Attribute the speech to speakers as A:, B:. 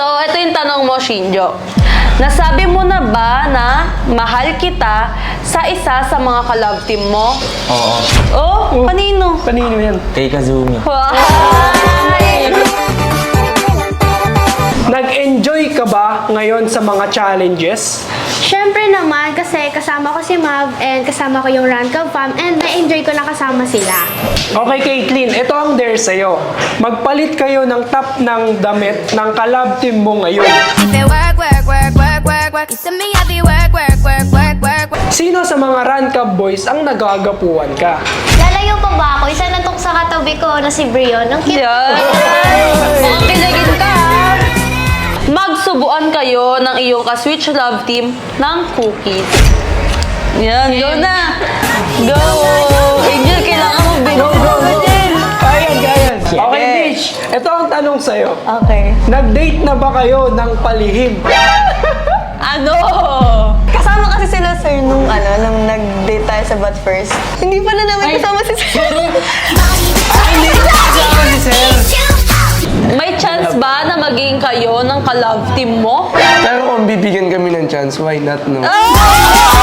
A: So, ito yung tanong mo, Shinjo. Nasabi mo na ba na mahal kita sa isa sa mga ka-love team mo?
B: Oo.
A: Oh, kanino?
C: Kanino yan?
B: Kay Kazumi.
A: Why?
C: Nag-enjoy ka ba ngayon sa mga challenges?
D: Siyempre naman, kasi kasama ko si Mav and kasama ko yung Rancab fam and na-enjoy ko na kasama sila.
C: Okay, Caitlyn, ito ang dare sa'yo. Magpalit kayo ng top ng damit ng kalab team mo ngayon.
E: If it work, work, work, work, work, work, you see me, I be work, work, work, work, work, work.
C: Sino sa mga Rancab boys ang nagagapuan ka?
D: Lalayo pa ba ako? Isa na tong sa katabi ko na si Brion. Ang cute.
A: Yan. Magsubuan kayo ng iyong ka-switch love team ng cookies. Yan, go na. Go. Angel, kailangan mo binuro.
C: Ayan, ayan. Okay, Mitch, ito ang tanong sa'yo.
A: Okay.
C: Nag-date na ba kayo ng palihim?
A: Ano?
F: Kasama kasi sila sir nung ano, nung nag-date tayo sa But First. Hindi pala namin kasama si sir.
A: Maging kayo ng ka-love team mo?
G: Pero kung bibigyan kami ng chance, why not, no?
A: Ah!